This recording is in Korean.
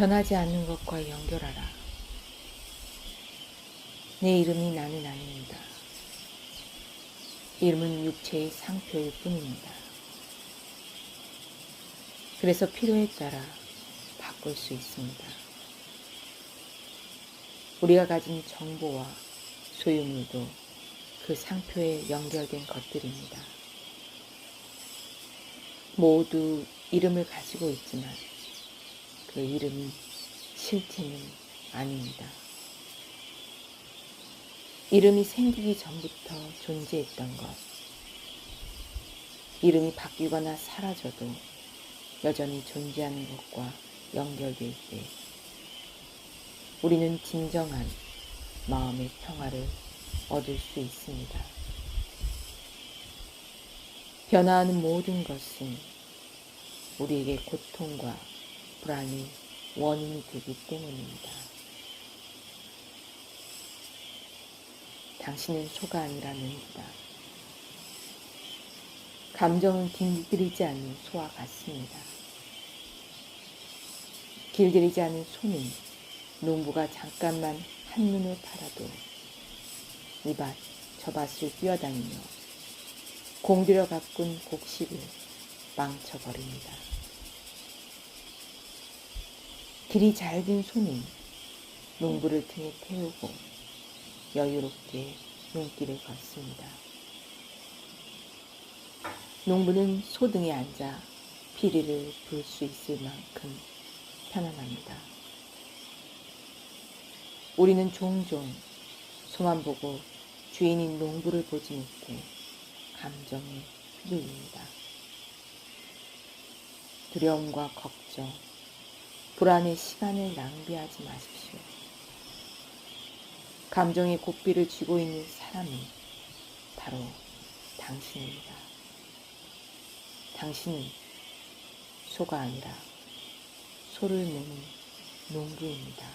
변하지 않는 것과 연결하라. 내 이름이 나는 아닙니다. 이름은 육체의 상표일 뿐입니다. 그래서 필요에 따라 바꿀 수 있습니다. 우리가 가진 정보와 소유물도 그 상표에 연결된 것들입니다. 모두 이름을 가지고 있지만 그 이름이 실체는 아닙니다. 이름이 생기기 전부터 존재했던 것. 이름이 바뀌거나 사라져도 여전히 존재하는 것과 연결될 때 우리는 진정한 마음의 평화를 얻을 수 있습니다. 변화하는 모든 것은 우리에게 고통과 불안의 원인이 되기 때문입니다. 당신은 소가 아니라 농부다. 감정은 길들이지 않는 소와 같습니다. 길들이지 않은 소는 농부가 잠깐만 한눈을 팔아도 이 밭, 저 밭을 뛰어다니며 공들여 가꾼 곡식을 망쳐버립니다. 길이 잘든 소는 농부를 등에 태우고 여유롭게 눈길을 걷습니다. 농부는 소등에 앉아 피리를 불 수 있을 만큼 편안합니다. 우리는 종종 소만 보고 주인인 농부를 보지 못해 감정에 휘둘립니다. 두려움과 걱정, 불안의 시간을 낭비하지 마십시오. 감정의 고삐를 쥐고 있는 사람이 바로 당신입니다. 당신은 소가 아니라 소를 내는 농부입니다.